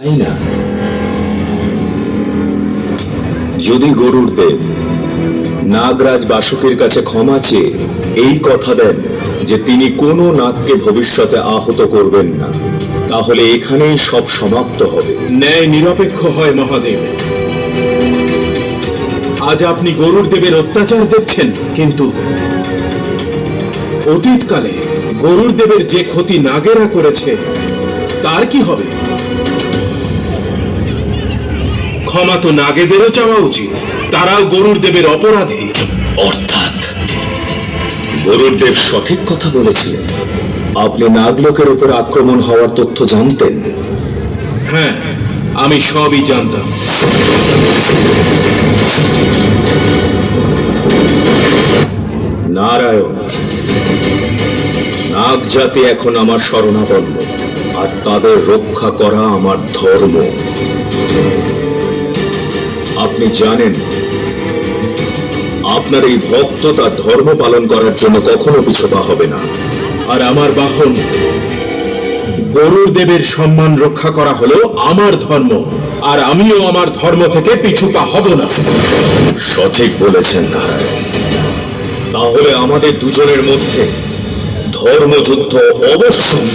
তাই না? যদি গরুর দেব নাগরাজ বাসকের কাছে ক্ষমা চেয়ে এই কথা দেন যে তিনি কোনো নাগকে ভবিষ্যতে আহত করবেন না, তাহলে এখানেই সব সমাপ্ত হবে। ন্যায় নিরপেক্ষ হয় মহাদেব। আজ আপনি গরুর দেবের অত্যাচার দেখছেন, কিন্তু অতীতকালে গরুর দেবের যে ক্ষতি নাগেরা করেছে, তার কি হবে? ক্ষমা তো নাগেদেরও চাওয়া উচিত। তারাও গরুর দেবের অপরাধী। অর্থাৎ? গরুর দেব সঠিক কথা বলেছিলেন। আপনি নাগলোকের উপর আক্রমণ হওয়ার তথ্য জানতেন? হ্যাঁ আমি সবই জানতাম। নারায়ণ নাগ জাতি এখন আমার শরণাপন্ন আর তাদের রক্ষা করা আমার ধর্ম। আপনি জানেন, আপনার এই ভক্ত তার ধর্ম পালন করার জন্য কখনো পিছপা হবে না। আর আমার বাহন গরুর দেবের সম্মান রক্ষা করা হলো আমার ধর্ম, আর আমিও আমার ধর্ম থেকে পিছুপা হব না। সঠিক বলেছেন নারায়ণ। তাহলে আমাদের দুজনের মধ্যে ধর্মযুদ্ধ অবশ্যই।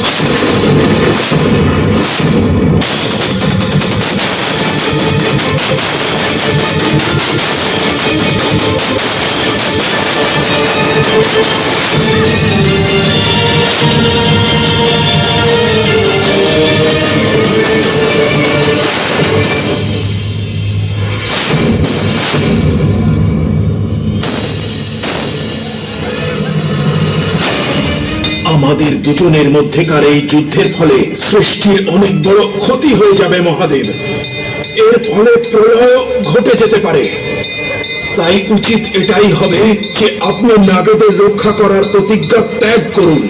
আমাদের দুজনের মধ্যেকার এই যুদ্ধের ফলে সৃষ্টির অনেক বড় ক্ষতি হয়ে যাবে মহাদেব। এর ফলে প্রলয় ঘটে যেতে পারে। তাই উচিত এটাই হবে যে আপনি নাগেদের রক্ষা করার প্রতিজ্ঞা ত্যাগ করুন।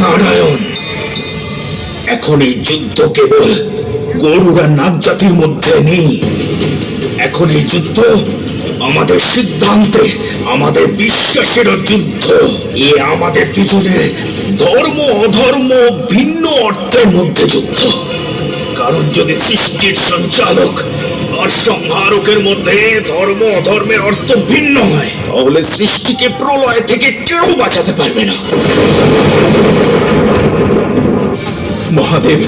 নারায়ণ, এখন এই যুদ্ধ কেবল গরুরা নাগ জাতির মধ্যে নেই। এখন এই যুদ্ধ আমাদের সিদ্ধান্তে, আমাদের বিশ্বাসের যুদ্ধ। এ আমাদের দুজনের ধর্ম অধর্ম ভিন্ন অর্থের মধ্যে যুদ্ধ। কারণ যদি সৃষ্টির সঞ্চালক আর সংহারকের মধ্যে ধর্ম অধর্মের অর্থ ভিন্ন হয় তাহলে সৃষ্টিকে প্রলয় থেকে কেউ বাঁচাতে পারবে না। মহাদেব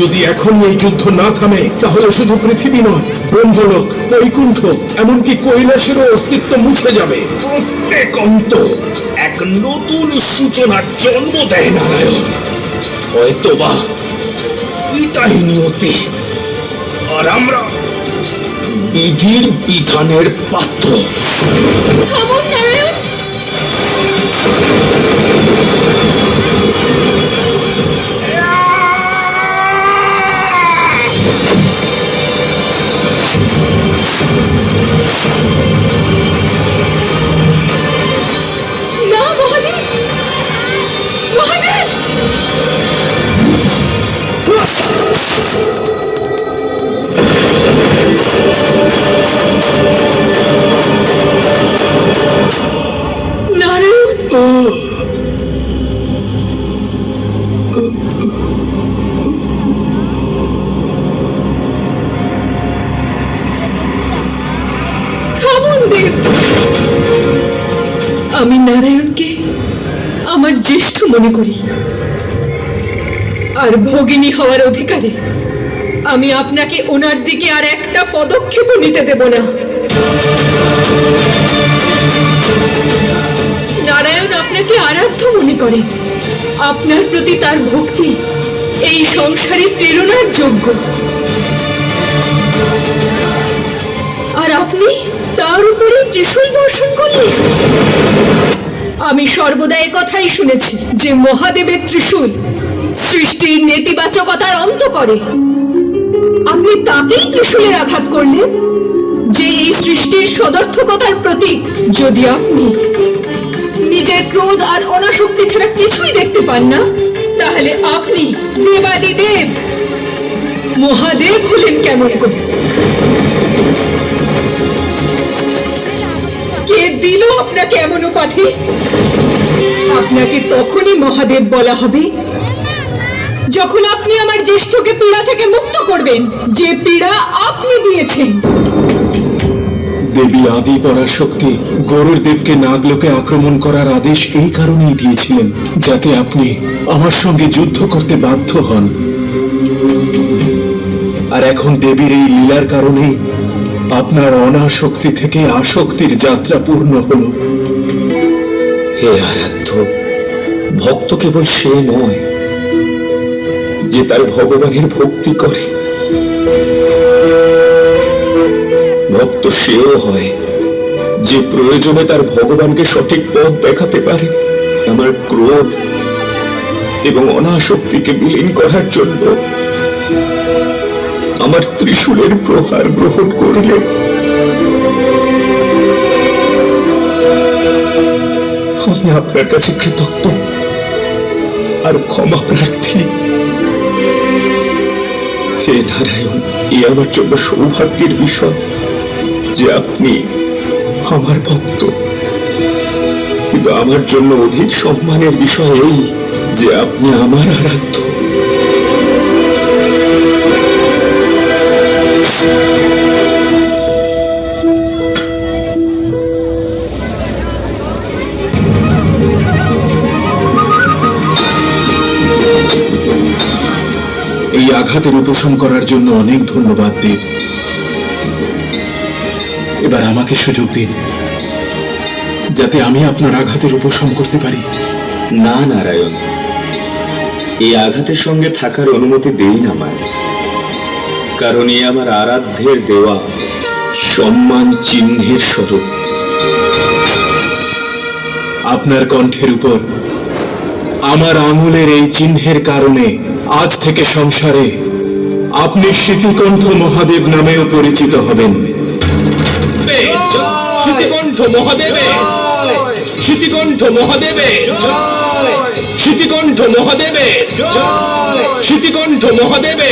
যদি এখন এই যুদ্ধ না থামে তাহলে শুধু পৃথিবী নয় ব্রহ্মলোক বৈকুণ্ঠ এমনকি কৈলাসেরও অস্তিত্ব মুছে যাবে। প্রত্যেক অন্ত এক নতুন সূচনার জন্ম দেয় নারায়ণ। এটাই নিয়তি আর আমরা বিধির বিধানের পাত্র। নারায়ণ। আমার জ্যেষ্ঠ মনে করি। আর ভগিনী হওয়ার অধিকারে আমি আপনাকে ওনার দিকে আর একটা পদক্ষেপও নিতে দেব না। নারায়ণ আপনাকে আরাধ্য মনে করে। আপনার প্রতি তার ভক্তি এই সংসারে প্রেরণার যোগ্য। আর আপনি তার উপরে ত্রিশূল বর্ষণ করলেন। আমি সর্বদা কথাই শুনেছি যে মহাদেবের ত্রিশূল সৃষ্টির নেতিবাচকতার অন্ত করে। আপনি তাকেই ত্রিশূলের আঘাত করলেন যে এই সৃষ্টির সদর্থকতার প্রতীক যদি আপনি নিজের ক্রোধ আর অনাসক্তি ছাড়া কিছুই দেখতে পান না, তাহলে আপনি দেবাদি দেব। মহাদেব হলেন কেমন করে? আপনাকে এমন উপাধি? আপনাকে তখনই মহাদেব বলা হবে যখন আপনি আমার জ্যেষ্ঠকে পীড়া থেকে মুক্ত করবেন। যে পীড়া আপনি দিয়েছেন। দেবী আদি পরাশক্তি গরুর দেবকে নাগলোকে আক্রমণ করার আদেশ এই কারণেই দিয়েছিলেন, যাতে আপনি আমার সঙ্গে যুদ্ধ করতে বাধ্য হন। আর এখন দেবীর এই লীলার কারণে আপনার অনাশক্তি থেকে আসক্তির যাত্রা পূর্ণ হলো। হে আরাধ্য ভক্ত কেবল সে নয় যে তার ভগবানের ভক্তি করে। ভক্ত সেও হয় যে প্রয়োজনে তার ভগবানকে সঠিক পথ দেখাতে পারে। আমার ক্রোধ এবং অনাসক্তিকে বিলীন করার জন্য আমার ত্রিশূলের প্রহার গ্রহণ করলে আমি আপনার কাছে কৃতজ্ঞ। আর ক্ষমা প্রার্থী। হে নারায়ণ, এ আমার জন্য সৌভাগ্যের বিষয় যে আপনি আমার ভক্ত। কিন্তু আমার জন্য অধিক সম্মানের বিষয় এই যে আপনি আমার আরাধ্য। আঘাতের উপশম করার জন্য অনেক ধন্যবাদ দেব। এবার আমাকে সুযোগ দিন যাতে আমি আপনার আঘাতের উপশম করতে পারি। না নারায়ণ। এই আঘাতের সঙ্গে থাকার অনুমতি দেই না আমায় কারণ এ আমার আরাধ্যের দেওয়া সম্মান চিহ্নের স্বরূপ। আপনার কণ্ঠের উপর আমার আঙুলের এই চিহ্নের কারণে আজ থেকে সংসারে আপনি স্মৃতিকণ্ঠ মহাদেব নামেও পরিচিত হবেন। স্মৃতিকণ্ঠ মহাদেবে। স্মৃতিকণ্ঠ মহাদেবে। স্মৃতিকণ্ঠ মহাদেবে। স্মৃতিকণ্ঠ মহাদেবে।